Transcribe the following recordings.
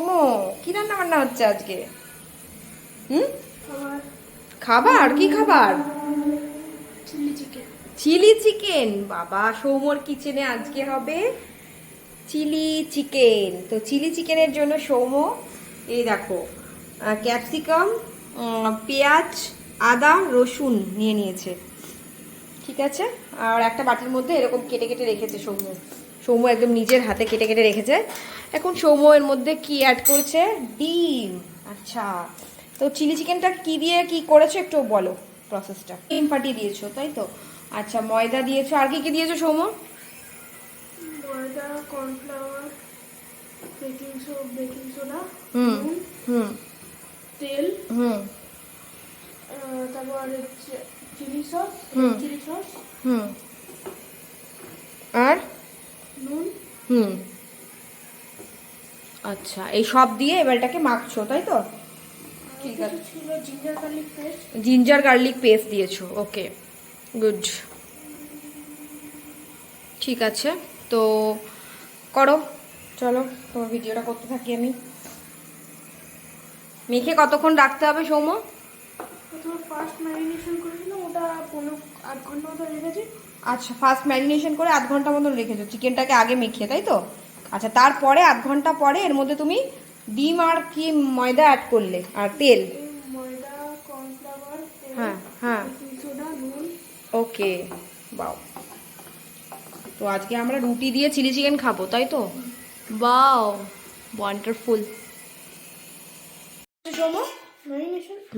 মোমো কি রান্না বান্না হচ্ছে আজকে? হুম? খাবার। কি খাবার? Chilli chicken. Chilli chicken. বাবা সৌমর কিচেনে আজকে হবে চিলি চিকেন। তো চিলি চিকেনের জন্য সৌম এই দেখো ক্যাপসিকাম পেঁয়াজ আদা রসুন নিয়ে নিয়েছে। ঠিক আছে? আর একটা বাটির মধ্যে এরকম কেটে কেটে রেখেছে সৌম্য। সৌম্য একদম নিজের হাতে কেটে কেটে রেখেছে। এখন সৌম্য এর মধ্যে কি অ্যাড করেছে? ডিম। আচ্ছা। তো চিলি চিকেনটা কি দিয়ে কি করেছ একটু বলো প্রসেসটা ডিম ফাটিয়ে দিয়েছ তাই তো? আচ্ছা ময়দা দিয়েছ। আর কি কি দিয়েছ সৌম্য? ময়দা cornflour baking soda baking soda হুম হুম। তেল হুম। তারপর চিলি সস হুম। Chilli sauce. হুম। আর? নুন। হুম। আচ্ছা এই সব দিয়ে এবার এটাকে মাখছো তাই তো? ঠিক আছে। Ginger garlic paste ginger garlic paste দিয়েছ ওকে গুড ঠিক আছে তো করো চলো তোমার ভিডিওটা করতে থাকি আমি। মেখে কতক্ষণ রাখতে হবে সৌম প্রথমে ফার্স্ট ম্যারিনেশন করেছিলাম ওটা পনেরো আধ ঘণ্টা মতো রেখেছি। আচ্ছা ফার্স্ট ম্যারিনেশন করে আধ ঘণ্টা মতন রেখেছো চিকেনটাকে আগে মেখে তাই তো? আচ্ছা তারপরে আধ ঘণ্টা পরে এর মধ্যে তুমি ডিম আর কি ময়দা অ্যাড করলে আর তেল? ময়দা কর্নফ্লাওয়ার হ্যাঁ, হ্যাঁ। ওকে বাও। তো আজকে আমরা রুটি দিয়ে চিলি চিকেন খাব তাই তো? বাও ওয়ান্ডারফুল ম্যারিনেশন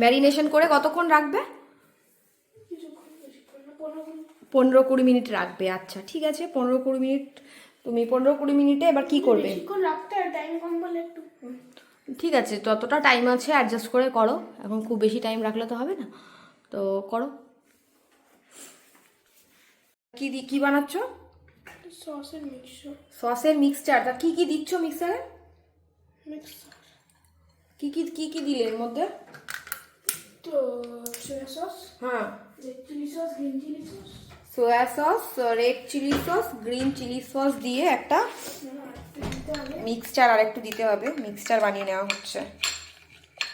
ম্যারিনেশন করে কতক্ষণ রাখবে? পনেরো কুড়ি মিনিট রাখবে আচ্ছা ঠিক আছে পনেরো কুড়ি মিনিট তুমি পনেরো কুড়ি মিনিটে এবার কি করবে? ঠিক আছে যতটা টাইম আছে অ্যাডজাস্ট করে করো এখন খুব বেশি টাইম রাখলে তো হবে না তো করো। কি দি কি বানাচ্ছ? সসের মিক্সচার সসের মিক্সচার তা কি কি দিচ্ছ মিক্সারে মিক্সচার কি কি কি কি দিলে এর মধ্যে? তো সয়া সস হ্যাঁ। Red chilli sauce green chilli sauce soya sauce red chilli sauce green chilli sauce দিয়ে একটা মিক্সচার আর একটু দিতে হবে। মিক্সচার বানিয়ে নেওয়া হচ্ছে।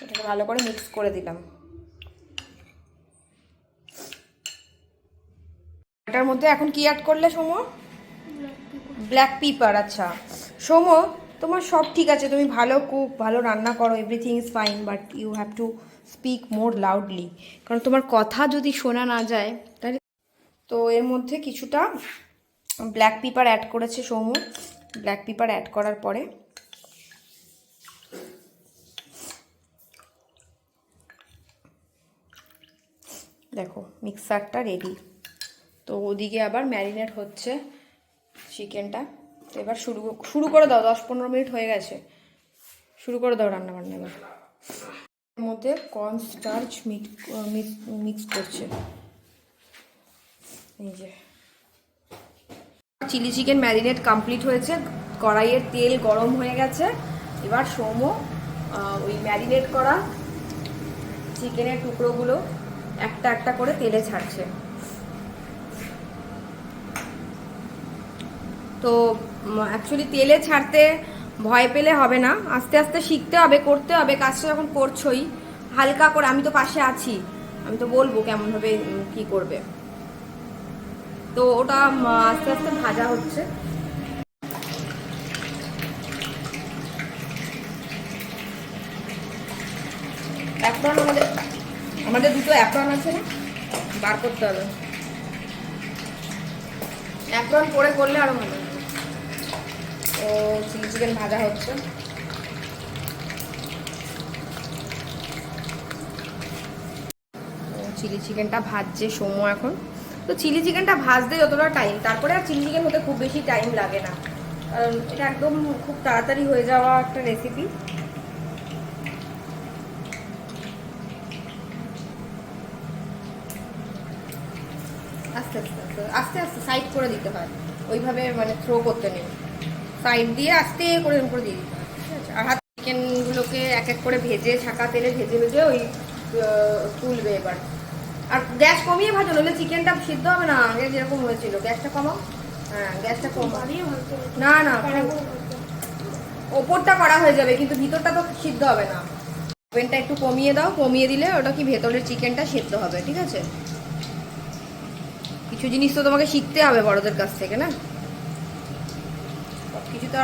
এটাকে ভালো করে মিক্স করে দিলাম। এটার মধ্যে এখন কি অ্যাড করলে সোম? ব্ল্যাক পিপার আচ্ছা। সোম তোমার সব ঠিক আছে, তুমি ভালো কুক ভালো রান্না করো everything is fine but you have to speak more loudly কারণ তোমার কথা যদি শোনা না যায়, তাহলে তো এর মধ্যে কিছুটা ব্ল্যাক পিপার অ্যাড করেছে সৌম্য। ব্ল্যাক পিপার অ্যাড করার পরে দেখো মিক্সারটা রেডি তো ওদিকে আবার ম্যারিনেট হচ্ছে চিকেনটা এবার শুরু শুরু করে দাও, দশ পনেরো মিনিট হয়ে গেছে। শুরু করে দাও রান্না বান্না এবার মধ্যে কর্ন স্টার্চ মিক্স করছে। এই যে। চিলি চিকেন ম্যারিনেট কমপ্লিট হয়েছে। কড়াইয়ের তেল গরম হয়ে গেছে। এবার সোম ওই ম্যারিনেট করা চিকেনের টুকরোগুলো একটা একটা করে তেলে ছাড়ছে। তো অ্যাকচুয়ালি তেলে ছাড়তে ভয় পেলে হবে না। আস্তে আস্তে শিখতে হবে, করতে হবে, কাজটা যখন করছোই, হালকা করে, আমি তো পাশে আছি, আমি তো বলব কেমনভাবে কি করবে। তো ওটা আস্তে আস্তে ভাজা হচ্ছে। অ্যাপ্রন আমাদের আমাদের দুটো অ্যাপ্রন আছে না? বার করতে হবে। অ্যাপ্রন পরে করলে আরও ভালো। তো চিলি চিকেন ভাজা হচ্ছে। চিলি চিকেনটা ভাজছে সময় এখন। তো চিলি চিকেনটা ভাজতে যতটা টাইম তারপরে আর চিলি চিকেন হতে খুব বেশি টাইম লাগে না। কারণ এটা একদম খুব তাড়াতাড়ি হয়ে যাওয়া একটা রেসিপি আস্তে আস্তে আস্তে আস্তে আস্তে সাইড করে দিতে হয়। ওইভাবে মানে থ্রো করতে নেই। সাইড দিয়ে আস্তে করে এরকম করে দিয়ে দিতে হয় ঠিক আছে? আর হাত চিকেনগুলোকে এক এক করে ভেজে ছাকা তেলে ভেজে ভেজে ওই তুলবে এবার। আর গ্যাস কমিয়ে ভাজো নইলে চিকেনটা সিদ্ধ হবে না আগে যেরকম হয়েছিল। গ্যাসটা কমাও? হ্যাঁ গ্যাসটা কমাও। হবে না না হবে। ওপরটা করা হয়ে যাবে কিন্তু ভিতরটা তো সিদ্ধ হবে না। ওভেনটা একটু কমিয়ে দাও কমিয়ে দিলে ওটা কি ভেতরের চিকেনটা সিদ্ধ হবে ঠিক আছে? কিছু জিনিস তো তোমাকে শিখতে হবে বড়দের কাছ থেকে না? কিছু তো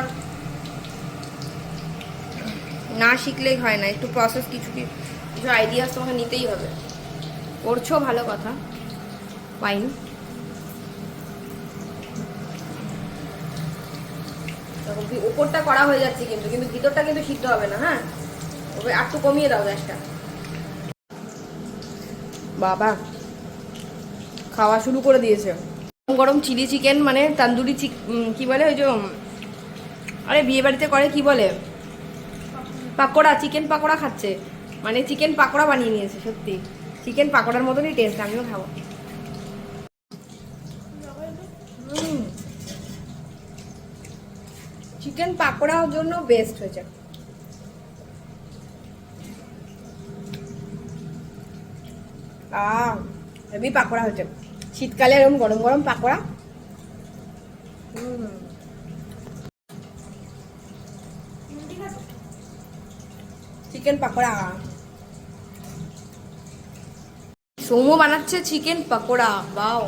না শিখলেই হয় না। একটু প্রসেস কিছু কিছু আইডিয়াস তোমাকে নিতেই হবে। করছ ভালো কথা। ফাইন ওপরটা করা হয়ে যাচ্ছে কিন্তু কিন্তু ভিতরটা কিন্তু সিদ্ধ হবে না হ্যাঁ? ওকে আর একটু কমিয়ে দাও গ্যাসটা। বাবা, খাওয়া শুরু করে দিয়েছে। গরম চিলি চিকেন মানে তান্দুরি চিক কি বলে ওই যে আরে বিয়ে বাড়িতে করে কি বলে? পাকোড়া চিকেন পাকোড়া খাচ্ছে। মানে চিকেন পাকোড়া বানিয়ে নিয়েছে, সত্যি। চিকেন পাকোড়ার মতনই টেস্ট আমিও খাব। চিকেন পাকোড়ার জন্য বেস্ট হয়েছে। পাকোড়া হয়েছে। শীতকালে এরকম গরম গরম পাকোড়া। হুম ঠিক আছে চিকেন পাকোড়া। সোমো বানাচ্ছে চিকেন পাকোড়া বাও।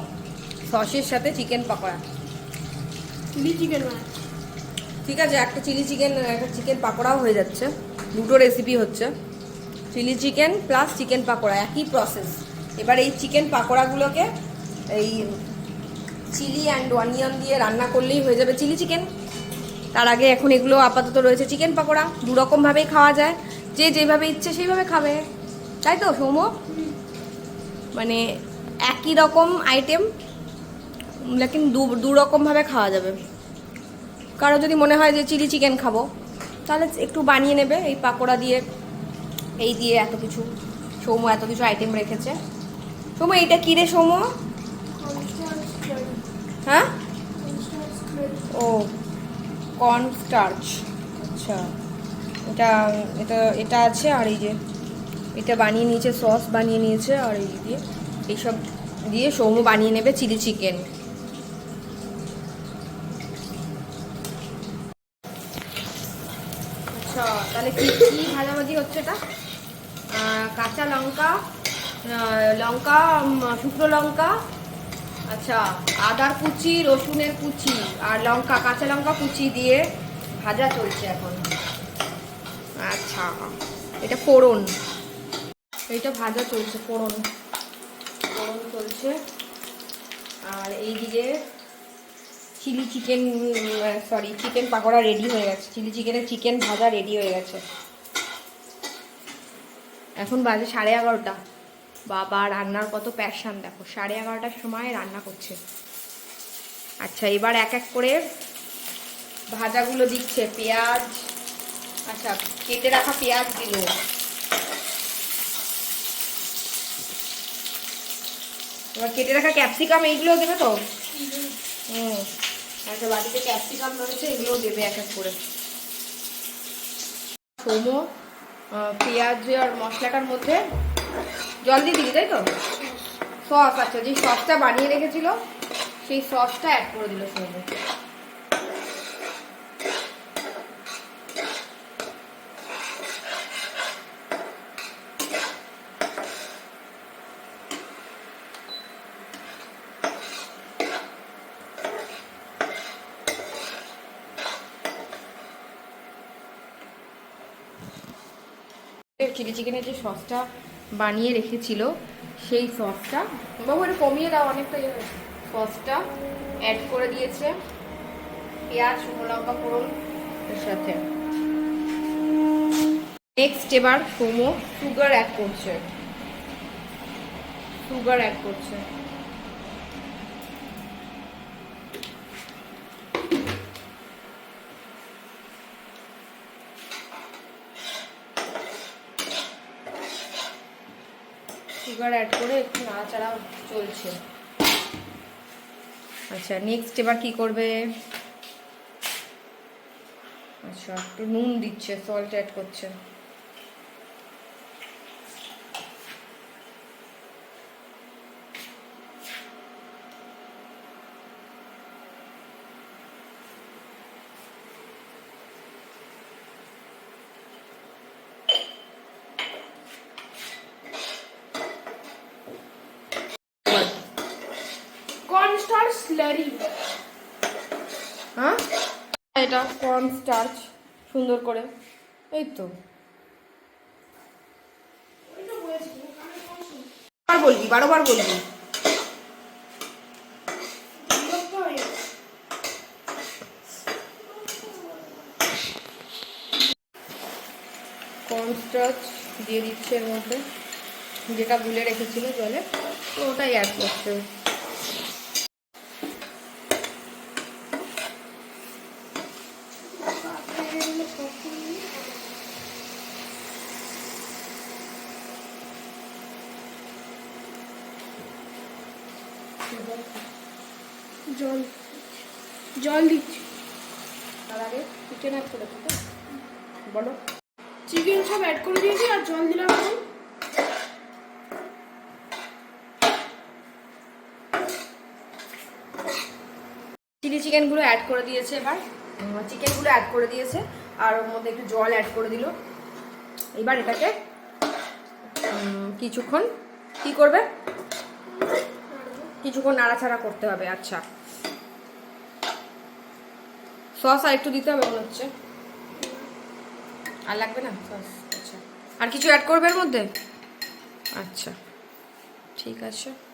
সসের সাথে চিকেন পাকোড়া। চিলি চিকেন ঠিক আছে একটা চিলি চিকেন একটা চিকেন পাকোড়াও হয়ে যাচ্ছে। দুটো রেসিপি হচ্ছে। Chilli chicken plus chicken pakora একই প্রসেস এবার এই চিকেন পাকোড়াগুলোকে এই চিলি অ্যান্ড অনিয়ন দিয়ে রান্না করলেই হয়ে যাবে চিলি চিকেন। তার আগে এখন এগুলো আপাতত রয়েছে চিকেন পাকোড়া। দু রকমভাবেই খাওয়া যায়। যে যেভাবে ইচ্ছে সেইভাবে খাবে। তাই তো সৌম্য? মানে একই রকম আইটেম লেকিন দু দু রকমভাবে খাওয়া যাবে। কারও যদি মনে হয় যে চিলি চিকেন খাব তাহলে একটু বানিয়ে নেবে এই পাকোড়া দিয়ে এই দিয়ে এত কিছু। সৌম্য এত কিছু আইটেম রেখেছে। সৌম্য এইটা কী রে সৌম্য? হ্যাঁ? ও কর্ন স্টার্চ আচ্ছা। এটা এটা এটা আছে আর এই যে, এটা বানিয়ে নিয়েছে, সস বানিয়ে নিয়েছে আর এই দিয়ে এইসব দিয়ে সৌম্য বানিয়ে নেবে চিলি চিকেন। আচ্ছা তাহলে কি কি ভাজাভাজি হচ্ছে এটা? কাঁচা লঙ্কা লঙ্কা শুকনো লঙ্কা আচ্ছা আদার কুচি, রসুনের কুচি আর লঙ্কা, কাঁচা লঙ্কা কুচি দিয়ে ভাজা চলছে এখন। আচ্ছা এটা ফোড়ন। এইটা ভাজা চলছে, ফোড়ন। ফোড়ন চলছে। আর এইদিকে chilli chicken, sorry, chicken pakora ready হয়ে গেছে। চিলি চিকেনের চিকেন ভাজা রেডি হয়ে গেছে। এখন বাজে সাড়ে এগারোটা। বাবা, রান্নার কত প্যাশান দেখো। সাড়ে এগারোটার সময় রান্না করছে। আচ্ছা এবার এক এক করে ভাজাগুলো দিচ্ছে। পেঁয়াজ আচ্ছা কেটে রাখা পেঁয়াজ দিল। এবার কেটে রাখা ক্যাপসিকাম, এইগুলো দেবে তো? হুম, একটা বাটিতে ক্যাপসিকাম রয়েছে, এগুলো দেবে এক এক করে। সোমো পেঁয়াজ আর মশলাটার মধ্যে জল দিয়ে দিবি, তাই তো? সস আচ্ছা যে সসটা বানিয়ে রেখেছিল, সেই সসটা অ্যাড করে দিল সোমো। চিলি চিকেনের যে সসটা বানিয়ে রেখেছিল, সেই সসটা। বাবু এটা কমিয়ে দাও, অনেকটা ইয়ে সসটা অ্যাড করে দিয়েছে। পেঁয়াজ, শুকনো লঙ্কা, ফোড়ন এর সাথে। নেক্সট এবার সোমো সুগার অ্যাড করছে। সুগার অ্যাড করছে। সুগার অ্যাড করে একটু নাড়াচাড়া চলছে। আচ্ছা নেক্সট এবার কি করবে? আচ্ছা একটু নুন দিচ্ছে সল্ট অ্যাড করছে। এটা কর্ন স্টার্চ সুন্দর করে। এই তো। বার বলবি, বারোবার বলবি। কর্ন স্টার্চ দিয়ে দিচ্ছে এর মধ্যে। যেটা গুলে রেখেছিল জলে, তো ওটাই অ্যাড করছে জল জল দিচ্ছি। তার আগে চিকেন অ্যাড করে তো বলো। চিকেন সব অ্যাড করে দিয়েছি আর জল দিলাম এখন। চিলি চিকেনগুলো অ্যাড করে দিয়েছে এবার। চিকেনগুলো অ্যাড করে দিয়েছে। আর ওর মধ্যে একটু জল অ্যাড করে দিল। এবার এটাকে কিছুক্ষণ কি করবে? কিছুক্ষণ নাড়াচাড়া করতে হবে আচ্ছা। সস আর একটু দিতে হবে মনে হচ্ছে। আর লাগবে না? সস আচ্ছা। আর কিছু অ্যাড করবে এর মধ্যে? আচ্ছা ঠিক আছে।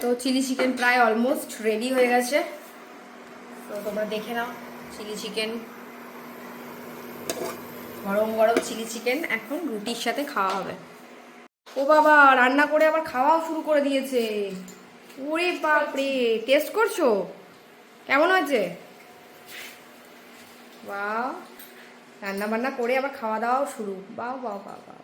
তো চিলি চিকেন প্রায় অলমোস্ট রেডি হয়ে গেছে। তো তোমরা দেখে নাও চিলি চিকেন। গরম গরম চিলি চিকেন এখন রুটির সাথে খাওয়া হবে। ও বাবা, রান্না করে আবার খাওয়াও শুরু করে দিয়েছে। ওরে বাপরে টেস্ট করছ? কেমন আছে বাহ রান্না বান্না করে আবার খাওয়া দাওয়াও শুরু। বাহ বাহ বা বাহ।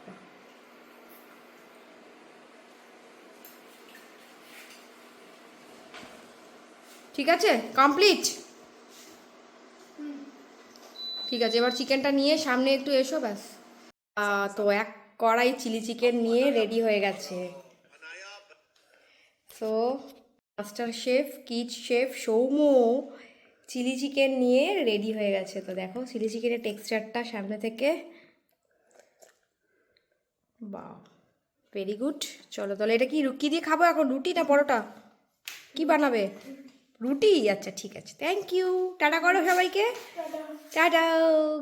ঠিক আছে? কমপ্লিট ঠিক আছে, এবার চিকেনটা নিয়ে সামনে একটু এসো ব্যাস। তো এক কড়াই চিলি চিকেন নিয়ে রেডি হয়ে গেছে। তো মাস্টার শেফ কিচ শেফ সৌম্য চিলি চিকেন নিয়ে রেডি হয়ে গেছে। তো দেখো চিলি চিকেনের টেক্সচারটা সামনে থেকে বা ভেরি গুড চলো, তাহলে এটা কি রু- কি দিয়ে খাব এখন? রুটি না পরোটা? কি বানাবে? রুটি? আচ্ছা ঠিক আছে। থ্যাংক ইউ টাটা করো সবাইকে। টাটা।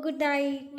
Good night